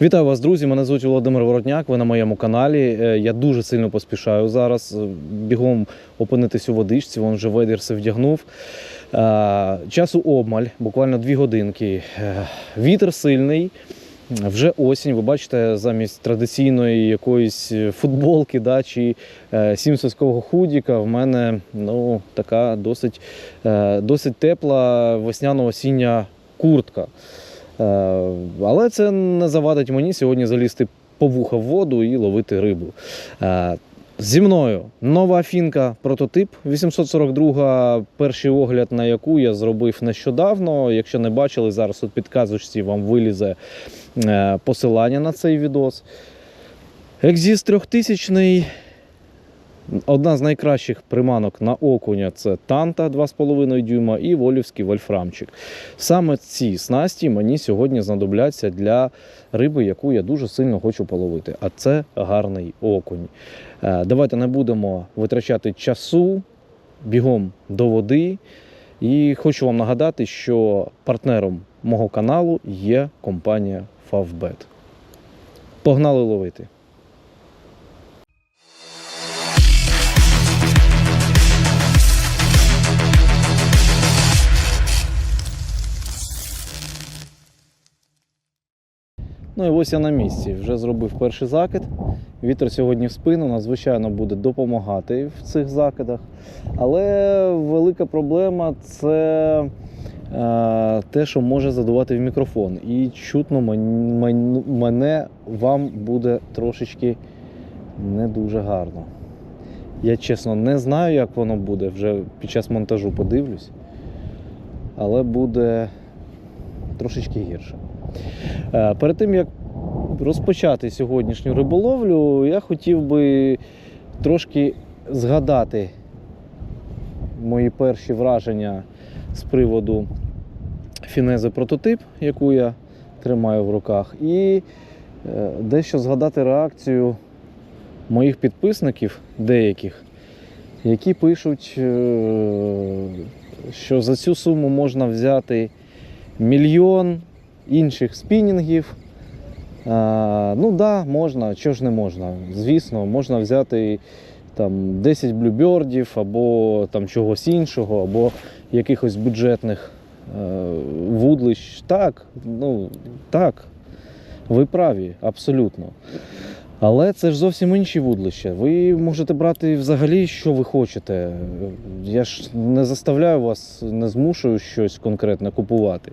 Вітаю вас, друзі! Мене звуть Володимир Воротняк. Ви на моєму каналі. Е, Я дуже сильно поспішаю зараз. е, Бігом опинитись у водичці. Вон вже ведір все вдягнув. Е, Часу обмаль, буквально дві годинки. Вітер сильний. Вже осінь, ви бачите, замість традиційної якоїсь футболки да, чи е, сімсовського худіка в мене ну, така досить, е, досить тепла весняно-осіння куртка. Е, Але це не завадить мені сьогодні залізти по вуха в воду і ловити рибу. Е, Зі мною нова фінка прототип 842, перший огляд на яку я зробив нещодавно. Якщо не бачили, зараз у підказочці вам вилізе е, посилання на цей відос. Екзіс 3000 Одна з найкращих приманок на окуня це Танта 2,5 дюйма і Волівський вольфрамчик. Саме ці снасті мені сьогодні знадобляться для риби, яку я дуже сильно хочу половити. А це гарний окунь. Е, Давайте не будемо витрачати часу бігом до води. І хочу вам нагадати, що партнером мого каналу є компанія Favbet. Погнали ловити! Ну і ось я на місці. Вже зробив перший закид. Вітер сьогодні в спину, надзвичайно буде допомагати в цих закидах. Але велика проблема це е, те, що може задувати в мікрофон. І чутно мен- мен- мене вам буде трошечки не дуже гарно. Я чесно не знаю, як воно буде. Вже під час монтажу подивлюсь. Але буде трошечки гірше. Е, Перед тим як розпочати сьогоднішню риболовлю, я хотів би трошки згадати мої перші враження з приводу фінези прототип, яку я тримаю в руках, і е, дещо згадати реакцію моїх підписників, деяких, які пишуть, е, що за цю суму можна взяти мільйон інших спінінгів. Ну да, можна, чого ж не можна. Звісно, можна взяти там 10 блюбердів або там чогось іншого, або якихось бюджетних е, вудлищ. Так, ну так, ви праві, абсолютно. Але це ж зовсім інші вудлища. Ви можете брати взагалі, що ви хочете. Я ж не заставляю вас, не змушую щось конкретне купувати.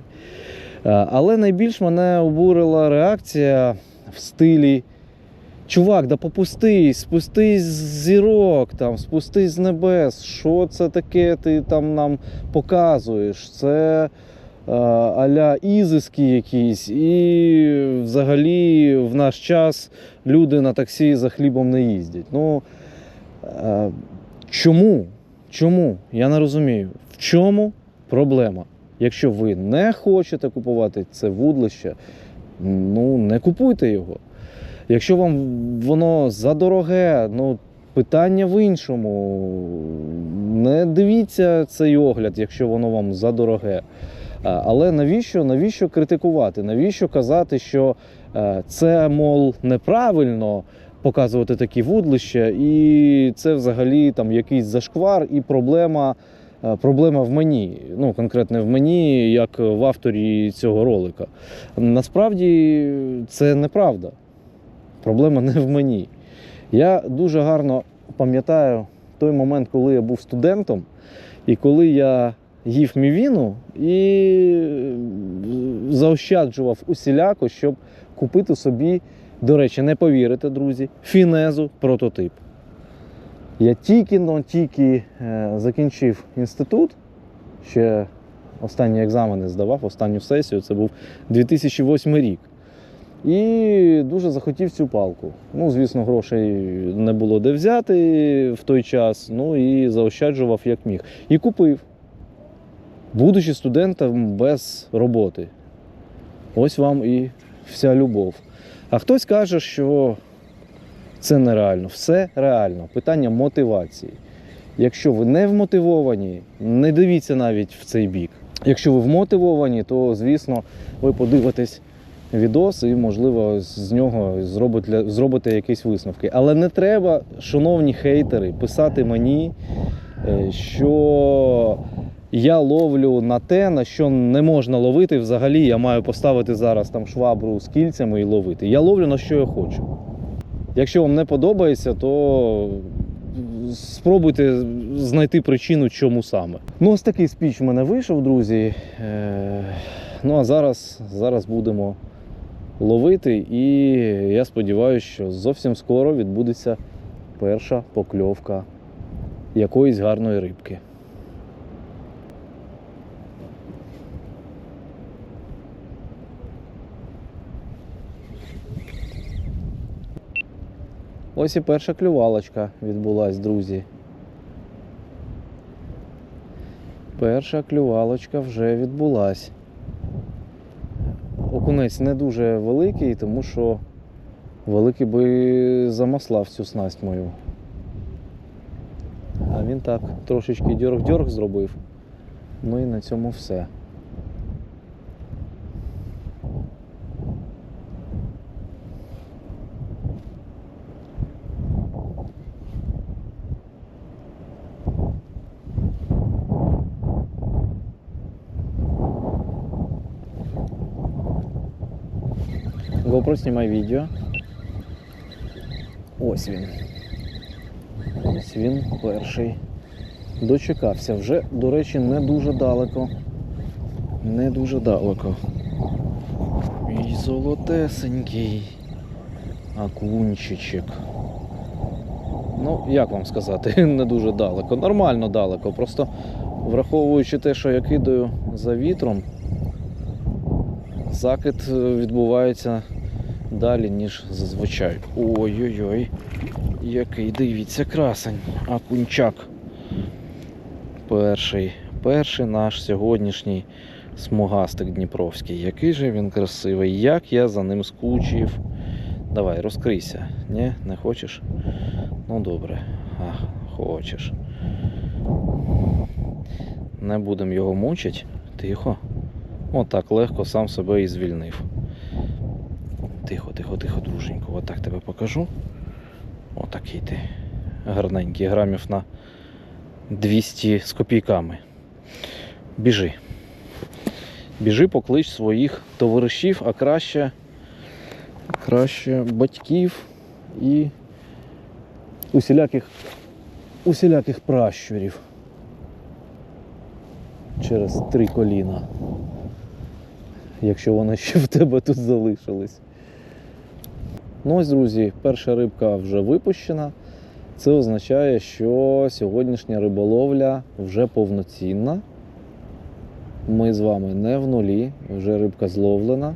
Е, Але найбільш мене обурила реакція в стилі. Чувак, да попустись, спустись з зірок, там, спустись з небес. Що це таке ти там нам показуєш? Це е, аля ізиски якісь, і взагалі в наш час люди на таксі за хлібом не їздять. Ну, е, чому? Чому? Я не розумію. В чому проблема? Якщо ви не хочете купувати це вудлище, ну не купуйте його. Якщо вам воно задороге, ну питання в іншому. Не дивіться цей огляд, якщо воно вам задороге. Але навіщо, навіщо критикувати? Навіщо казати, що е, це, мол, неправильно показувати такі вудлища, і це взагалі там якийсь зашквар і проблема. Е, Проблема в мені, ну конкретно в мені, як в авторі цього ролика. Насправді це неправда. Проблема не в мені. Я дуже гарно пам'ятаю той момент, коли я був студентом, і коли я їв мівіну і заощаджував усіляко, щоб купити собі, до речі, не повірите, друзі, фінезу прототип. Я тільки но тільки е, закінчив інститут, ще останні екзамени здавав, останню сесію, це був 2008 рік. І дуже захотів цю палку. Ну, звісно, грошей не було де взяти в той час, ну і заощаджував як міг. І купив, будучи студентом без роботи. Ось вам і вся любов. А хтось каже, що це нереально. Все реально. Питання мотивації. Якщо ви не вмотивовані, не дивіться навіть в цей бік. Якщо ви вмотивовані, то звісно ви подивитесь відос і, можливо, з нього зробите, зробите якісь висновки. Але не треба, шановні хейтери, писати мені, е, що я ловлю на те, на що не можна ловити. Взагалі я маю поставити зараз там швабру з кільцями і ловити. Я ловлю на що я хочу. Якщо вам не подобається, то спробуйте знайти причину, чому саме. Ну, ось такий спіч в мене вийшов, друзі. Е, Ну а зараз, зараз будемо ловити, і я сподіваюся, що зовсім скоро відбудеться перша покльовка якоїсь гарної рибки. Ось і перша клювалочка відбулась, друзі. Перша клювалочка вже відбулась. Окунець не дуже великий, тому що великий би замаслав цю снасть мою. А він так трошечки дьорг-дьорг зробив. Ну і на цьому все. Знімай відео. Ось він. Ось він перший. Дочекався. Вже, до речі, не дуже далеко. Не дуже далеко. Мій золотесенький акунчичек. Ну, як вам сказати, не дуже далеко. Нормально далеко. Просто враховуючи те, що я кидаю за вітром, закид е, відбувається далі, ніж зазвичай. Ой-ой-ой, який дивіться красень, акунчак. Перший, перший наш сьогоднішній смугастик Дніпровський. Який же він красивий, як я за ним скучив. Давай, розкрийся. Ні, не хочеш? Ну добре, а, хочеш. Не будемо його мучити. Тихо. Отак легко сам себе і звільнив. Тихо, тихо, тихо, друженько. Отак тебе покажу. Отакий ти. Гарненький, грамів на 200 з копійками. Біжи. Біжи, поклич своїх товаришів, а краще, краще батьків і усіляких, усіляких пращурів через три коліна якщо вони ще в тебе тут залишились. Ну ось, друзі, перша рибка вже випущена. Це означає, що сьогоднішня риболовля вже повноцінна. Ми з вами не в нулі, вже рибка зловлена.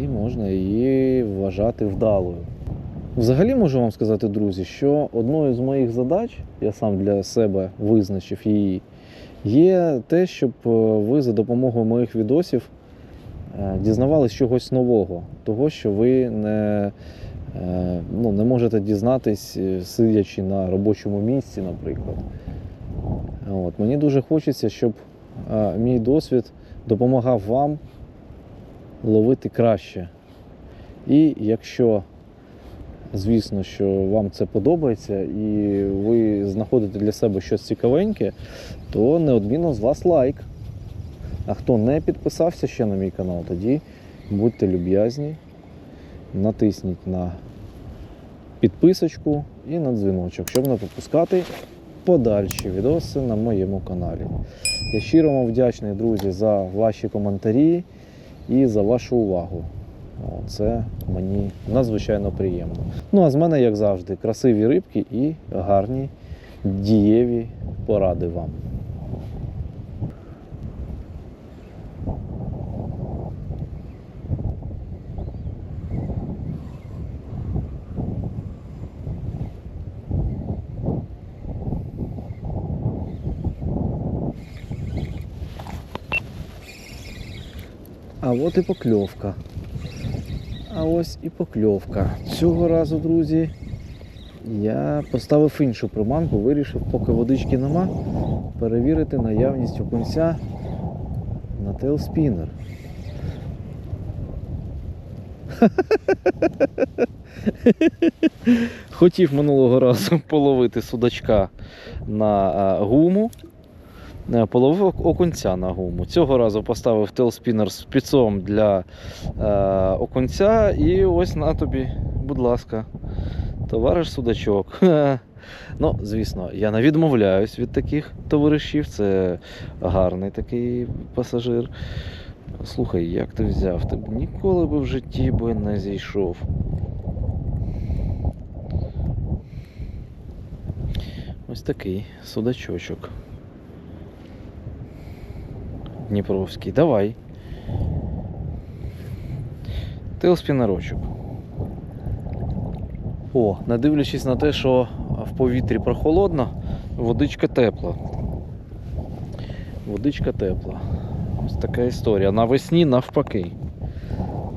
І можна її вважати вдалою. Взагалі можу вам сказати, друзі, що одною з моїх задач, я сам для себе визначив її, є те, щоб е, ви за допомогою моїх відосів дізнавались чогось нового, того, що ви не, е, ну, не можете дізнатись, е, сидячи на робочому місці, наприклад. От. Мені дуже хочеться, щоб е, мій досвід допомагав вам ловити краще. І якщо Звісно, що вам це подобається і ви знаходите для себе щось цікавеньке, то неодмінно з вас лайк. А хто не підписався ще на мій канал, тоді будьте люб'язні, натисніть на підписочку і на дзвіночок, щоб не пропускати подальші відоси на моєму каналі. Я щиро вам вдячний, друзі, за ваші коментарі і за вашу увагу. Це мені надзвичайно приємно. Ну а з мене, як завжди, красиві рибки і гарні дієві поради вам. От і покльовка. А ось і покльовка. Цього разу, друзі, я поставив іншу приманку, вирішив, поки водички нема, перевірити наявність окунця на тейлспінер. Хотів минулого разу половити судачка на е, гуму. Е, Половив окунця на гуму. Цього разу поставив телспінер з піцом для е, окунця. І ось на тобі, будь ласка, товариш судачок. Ну, звісно, я не відмовляюсь від таких товаришів. Це гарний такий пасажир. Слухай, як ти взяв? Ти б ніколи би в житті би не зійшов. Ось такий судачочок. Дніпровський. Давай. Телспінерочок. О, не дивлячись на те, що в повітрі прохолодно, водичка тепла. Водичка тепла. Ось така історія. Навесні навпаки.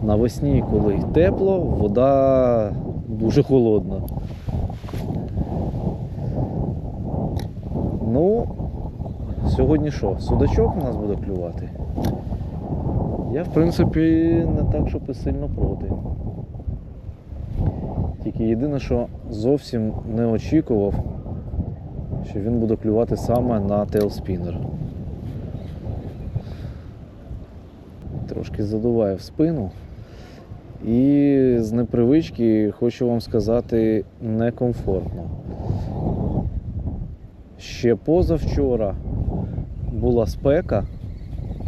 Навесні, коли тепло, вода дуже холодна. Ну, сьогодні що? Судачок у нас буде клювати? Я, в принципі, не так, щоб і сильно проти. Тільки єдине, що зовсім не очікував, що він буде клювати саме на тейлспінер. Трошки задуває в спину. І з непривички хочу вам сказати некомфортно. Ще позавчора була спека.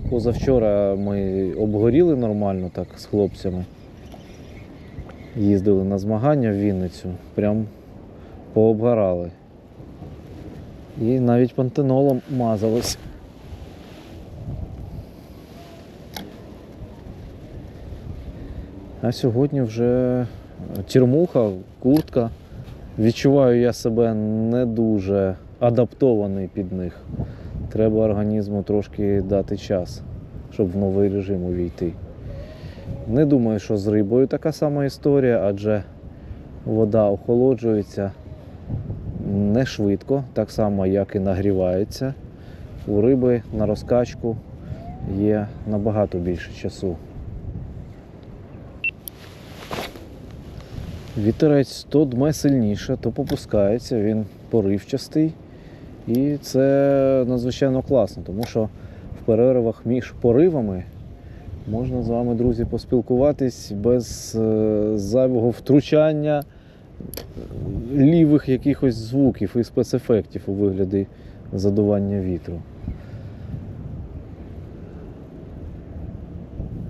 Позавчора ми обгоріли нормально так з хлопцями. Їздили на змагання в Вінницю, прям пообгорали. І навіть пантенолом мазались. А сьогодні вже тірмуха, куртка. Відчуваю я себе не дуже адаптований під них. Треба організму трошки дати час, щоб в новий режим увійти. Не думаю, що з рибою така сама історія, адже вода охолоджується не швидко, так само, як і нагрівається. У риби на розкачку є набагато більше часу. Вітерець то дме сильніше, то попускається, він поривчастий. І це надзвичайно класно, тому що в перервах між поривами можна з вами, друзі, поспілкуватись без е, зайвого втручання лівих якихось звуків і спецефектів у вигляді задування вітру.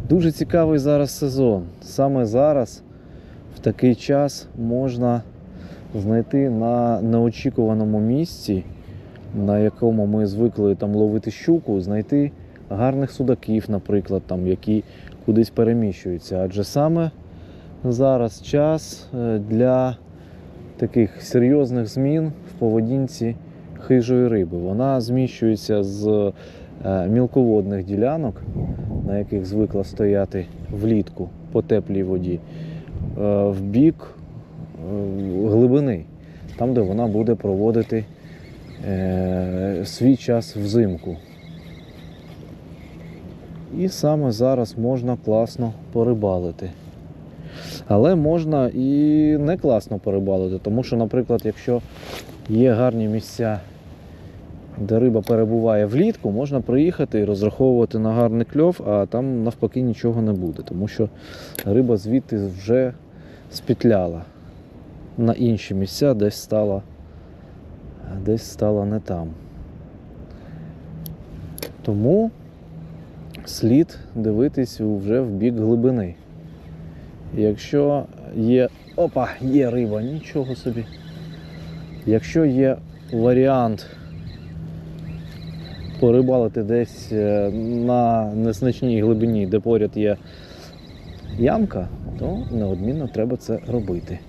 Дуже цікавий зараз сезон. Саме зараз, в такий час, можна знайти на неочікуваному місці, на якому ми звикли там ловити щуку, знайти гарних судаків, наприклад, там, які кудись переміщуються. Адже саме зараз час е, для таких серйозних змін в поведінці хижої риби. Вона зміщується з е, мілководних ділянок, на яких звикла стояти влітку по теплій воді, е, в бік глибини, там, де вона буде проводити свій час взимку. І саме зараз можна класно порибалити. Але можна і не класно порибалити, тому що, наприклад, якщо є гарні місця, де риба перебуває влітку, можна приїхати і розраховувати на гарний кльов, а там навпаки нічого не буде, тому що риба звідти вже спітляла на інші місця, десь стала, десь стала не там. Тому слід дивитись вже в бік глибини. Якщо є. Опа, є риба, нічого собі. Якщо є варіант порибалити десь е, на незначній глибині, де поряд є ямка, то неодмінно треба це робити.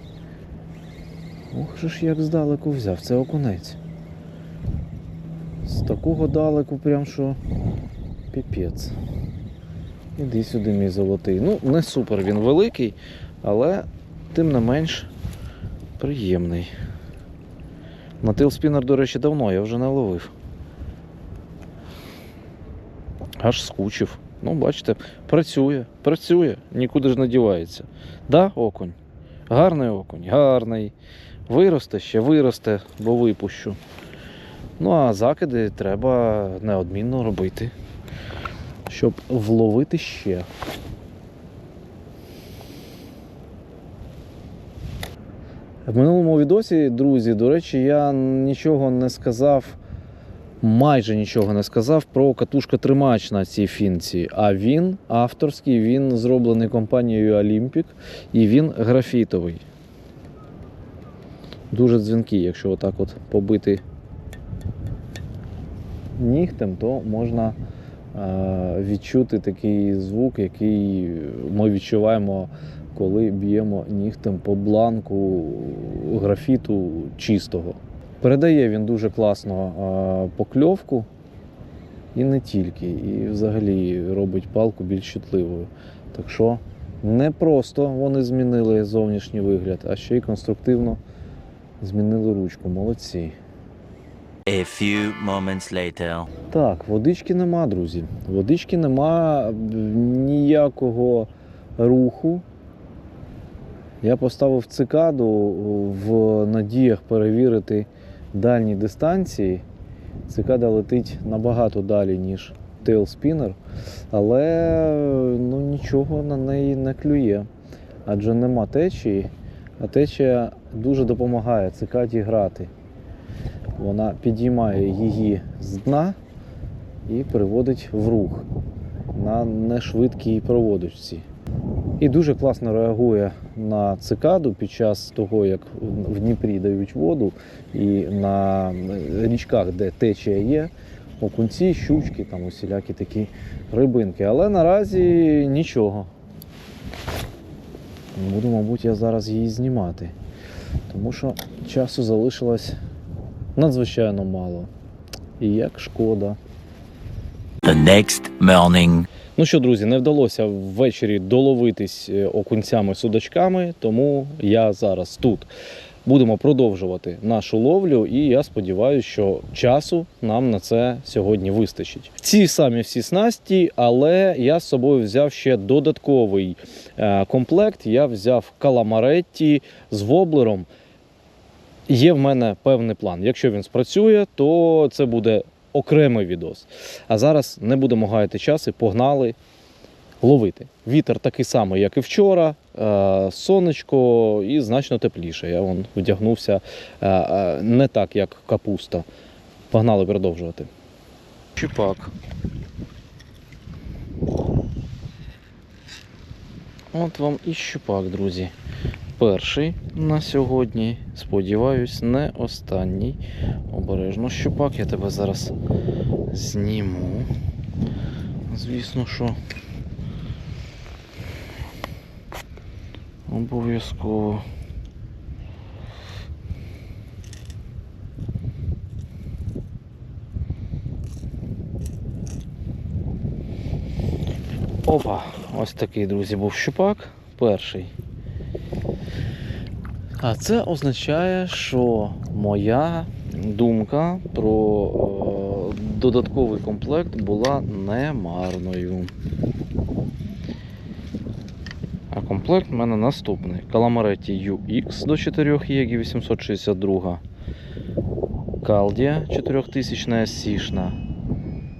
Ох же ж як здалеку взяв, це окунець. З такого далеку прям що піпець. Іди сюди, мій золотий. Ну, не супер він великий, але тим не менш приємний. На тейлспінер, до речі, давно я вже не ловив. Аж скучив. Ну, бачите, працює, працює, нікуди ж не дівається. Да, окунь? Гарний окунь, гарний. Виросте, ще виросте, бо випущу. Ну, а закиди треба неодмінно робити, щоб вловити ще. В минулому відосі, друзі, до речі, я нічого не сказав, майже нічого не сказав про катушка тримач на цій фінці. А він авторський, він зроблений компанією Olympic і він графітовий. Дуже дзвінкий, якщо отак от побити нігтем, то можна е, відчути такий звук, який ми відчуваємо, коли б'ємо нігтем по бланку графіту чистого. Передає він дуже класно е, покльовку і не тільки, і взагалі робить палку більш чутливою. Так що не просто вони змінили зовнішній вигляд, а ще й конструктивно змінили ручку. Молодці. A few moments later. Так, водички нема, друзі. Водички нема ніякого руху. Я поставив цикаду в надіях перевірити дальні дистанції. Цикада летить набагато далі, ніж тейлспінер, але ну, нічого на неї не клює. Адже нема течії, течія дуже допомагає цикаді грати. Вона підіймає її з дна і приводить в рух на нешвидкій проводочці. І дуже класно реагує на цикаду під час того, як в Дніпрі дають воду, і на річках, де течія є, окунці, щучки, там усілякі такі рибинки. Але наразі нічого. Буду, мабуть, я зараз її знімати, тому що часу залишилось надзвичайно мало. І як шкода. The next morning. Ну що, друзі, не вдалося ввечері доловитись е, окунцями судачками, тому я зараз тут. Будемо продовжувати нашу ловлю, і я сподіваюся, що часу нам на це сьогодні вистачить. Ці самі всі снасті, але я з собою взяв ще додатковий е, комплект. Я взяв каламаретті з воблером. Є в мене певний план. Якщо він спрацює, то це буде окремий відос. А зараз не будемо гаяти час і погнали ловити. Вітер такий самий, як і вчора, е, сонечко і значно тепліше. Я вон вдягнувся е, е, не так, як капуста. Погнали продовжувати. Чіпак. От вам і щупак, друзі. Перший на сьогодні. Сподіваюсь, не останній. Обережно щупак, я тебе зараз зніму. Звісно, що обов'язково. Опа, ось такий, друзі, був щупак. Перший. А це означає, що моя думка про е, додатковий комплект була немарною. А комплект в мене наступний. Calamari UX до 4 єгі 862. Калдія 4000 сішна.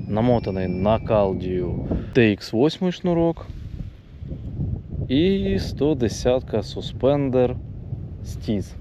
Намотаний на калдію TX8 шнурок. І 110 суспендер стіз.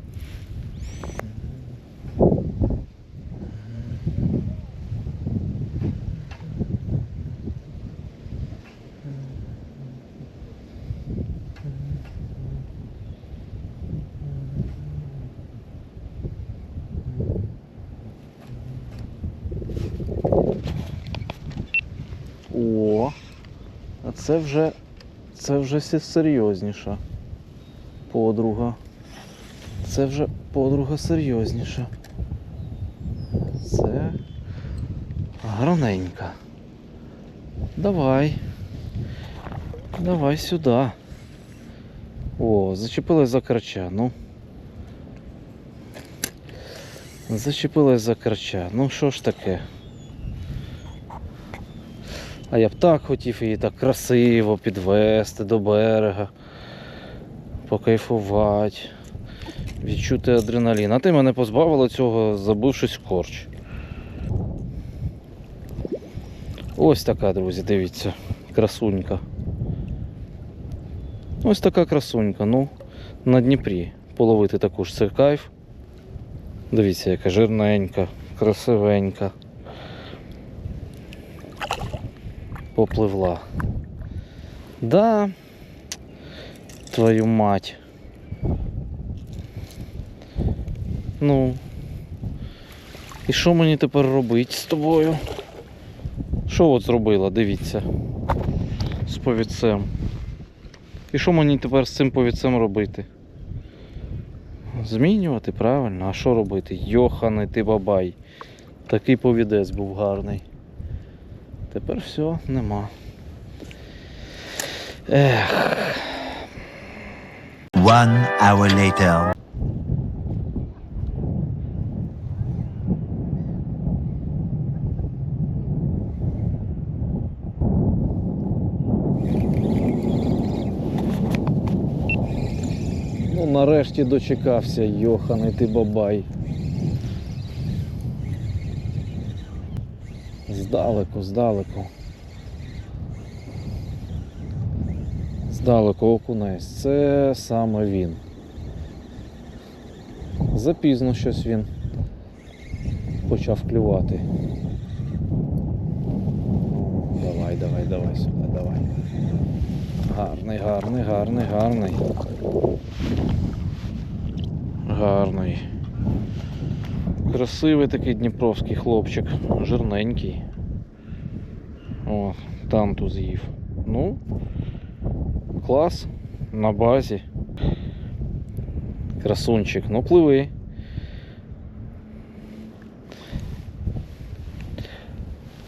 О, а це вже це вже серйозніша подруга. Це вже подруга серйозніша. Це гарненька. Давай. Давай сюди. О, зачепилась за карча, ну. Зачепилась за карча. Ну що ж таке? А я б так хотів її так красиво підвести до берега, покайфувати, відчути адреналін. А ти мене позбавила цього, забившись корч. Ось така, друзі, дивіться, красунька. Ось така красунька, ну, на Дніпрі. Половити також це кайф. Дивіться, яка жирненька, красивенька. Попливла. Да, твою мать. Ну. І що мені тепер робити з тобою? Що от зробила, дивіться. З повідцем. І що мені тепер з цим повідцем робити? Змінювати, правильно, а що робити? Йоханий ти бабай. Такий повідець був гарний. Тепер все, нема. Ех, One hour later. ну нарешті дочекався, йоханий ти бабай. Здалеку, здалеку. Здалеку окунець. Це саме він. Запізно щось він почав клювати. Давай, давай, давай сюди, давай. Гарний, гарний, гарний, гарний. Гарний. Красивий такий дніпровський хлопчик, жирненький. О, танту з'їв. Ну, клас, на базі. Красунчик, ну пливи.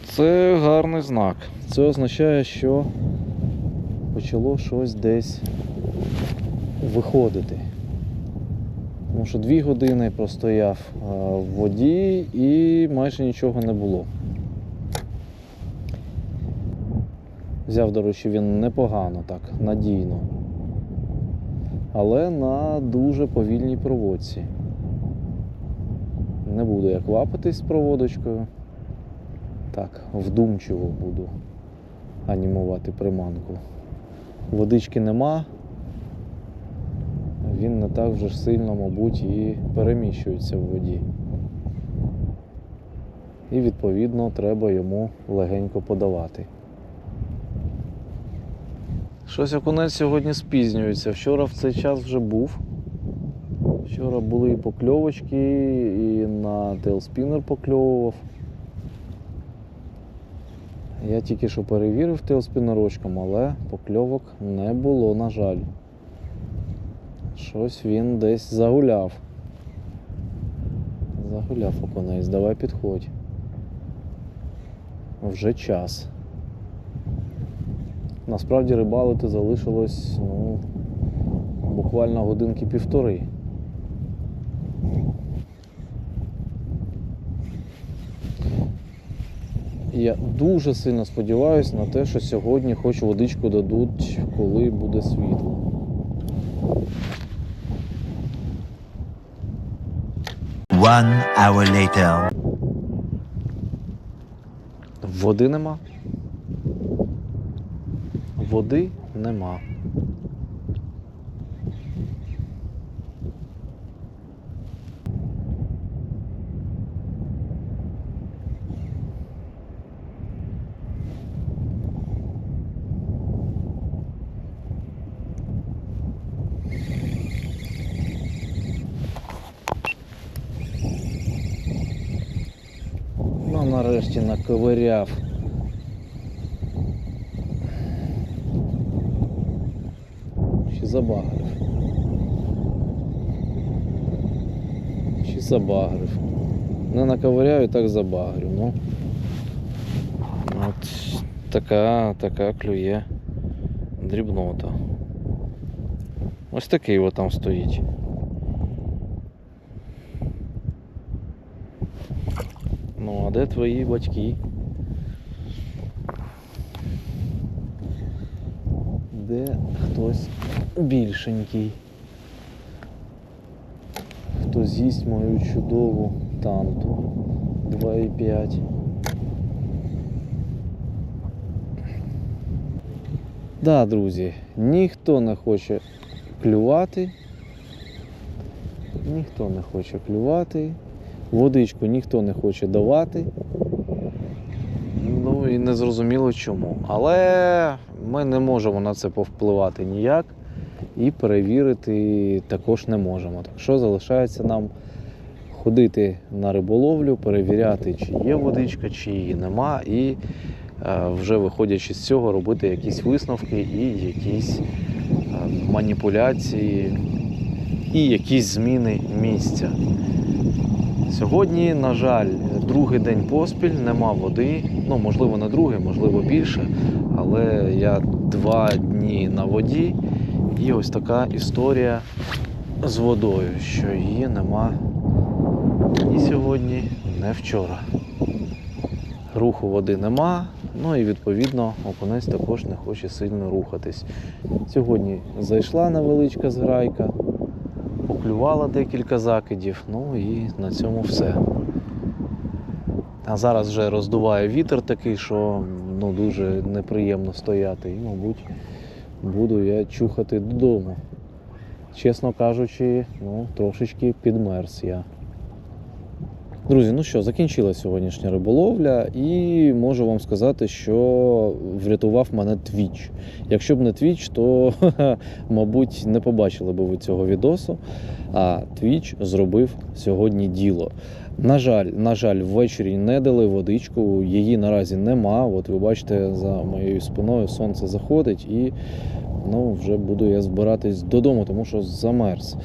Це гарний знак. Це означає, що почало щось десь виходити. Тому що дві години простояв в воді і майже нічого не було. Взяв, до речі, він непогано так, надійно. Але на дуже повільній проводці. Не буду я квапитись з проводочкою. Так, вдумчиво буду анімувати приманку. Водички нема, він не так вже сильно, мабуть, і переміщується в воді. І відповідно треба йому легенько подавати. Щось окунець сьогодні спізнюється. Вчора в цей час вже був. Вчора були і покльовочки, і на тейлспінер покльовував. Я тільки що перевірив тейлспінерочком, але покльовок не було, на жаль. Щось він десь загуляв. Загуляв окунець, давай підходь. Вже час. Насправді рибалити залишилось ну, буквально годинки півтори. Я дуже сильно сподіваюся на те, що сьогодні хоч водичку дадуть, коли буде світло. One hour later. Води нема. Води нема. Ну, нарешті наковиряв. Чи забагрив? Чи забагрив? Не наковиряв і так забагрив, ну. От така, така клює дрібнота. Ось такий от там стоїть. Ну, а де твої батьки? Йде хтось більшенький. Хто з'їсть мою чудову танту 2,5. Да, друзі, ніхто не хоче клювати. Ніхто не хоче клювати. Водичку ніхто не хоче давати. Ну і не зрозуміло чому. Але ми не можемо на це повпливати ніяк і перевірити також не можемо. Так що залишається нам ходити на риболовлю, перевіряти, чи є водичка, чи її нема, і е, вже виходячи з цього, робити якісь висновки і якісь е, маніпуляції, і якісь зміни місця. Сьогодні, на жаль, другий день поспіль, нема води. Ну, можливо, не другий, можливо, більше. Але я два дні на воді, і ось така історія з водою, що її нема ні сьогодні, ні вчора. Руху води нема, ну і відповідно окунець також не хоче сильно рухатись. Сьогодні зайшла невеличка зграйка, поклювала декілька закидів, ну і на цьому все. А зараз вже роздуває вітер такий, що ну, дуже неприємно стояти. І, мабуть, буду я чухати додому. Чесно кажучи, ну, трошечки підмерз я. Друзі, ну що, закінчилася сьогоднішня риболовля, і можу вам сказати, що врятував мене твіч. Якщо б не твіч, то, мабуть, не побачили б ви цього відосу. А твіч зробив сьогодні діло. На жаль, на жаль, ввечері не дали водичку, її наразі нема. От ви бачите, за моєю спиною сонце заходить і ну, вже буду я збиратись додому, тому що замерз.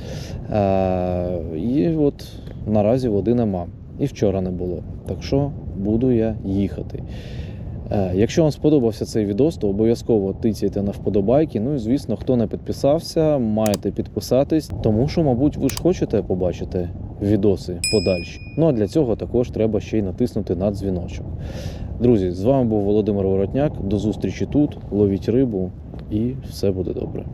Е, і от наразі води нема. І вчора не було. Так що буду я їхати. Е, Якщо вам сподобався цей відос, то обов'язково тицяйте на вподобайки. Ну і звісно, хто не підписався, маєте підписатись, тому що, мабуть, ви ж хочете побачити відоси подальші. Ну а для цього також треба ще й натиснути на дзвіночок. Друзі, з вами був Володимир Воротняк. До зустрічі тут. Ловіть рибу і все буде добре.